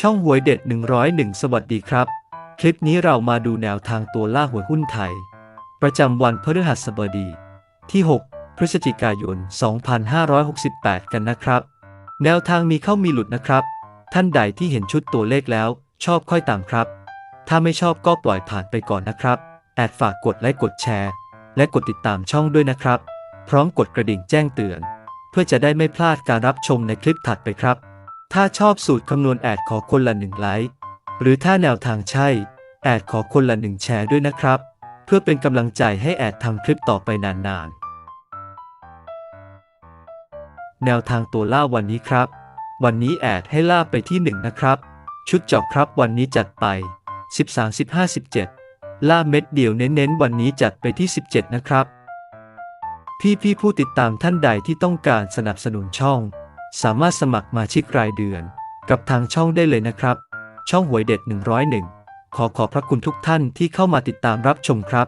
ช่องหวยเด็ด 101 สวัสดีครับ คลิปนี้เรามาดูแนวทางตัวล่าหวยหุ้นไทย ประจำวันพฤหัสบดี ที่ 6 พฤศจิกายน 2568 กันนะครับ แนวทางมีเข้ามีหลุดนะครับ ท่านใดที่เห็นชุดตัวเลขแล้ว ชอบค่อยตามครับ ถ้าไม่ชอบก็ปล่อยผ่านไปก่อนนะครับ แอดฝากกดไลค์กดแชร์ และกดติดตามช่องด้วยนะครับ พร้อมกดกระดิ่งแจ้งเตือน เพื่อจะได้ไม่พลาดการรับชมในคลิปถัดไปครับ ถ้าชอบสูตรคำนวณแอดขอคนละหนึ่งไลค์ หรือถ้าแนวทางใช่ แอดขอคนละหนึ่งแชร์ด้วยนะครับ เพื่อเป็นกำลังใจให้แอดทำคลิปต่อไปนานๆ แนวทางตัวล่าวันนี้ครับ วันนี้แอดให้ล่าไปที่ 1 นะครับ ชุดเจาะครับวันนี้จัดไป 13 15 17 ล่าเม็ดเดียวเน้นๆ วันนี้จัดไปที่ 17 นะครับ พี่ๆผู้ติดตามท่านใดที่ต้องการสนับสนุนช่อง สามารถสมัครมาชิกรายเดือน กับทางช่องได้เลยนะครับ ช่องหวยเด็ด 101 ขอขอบพระคุณทุกท่านที่เข้ามาติดตามรับชมครับ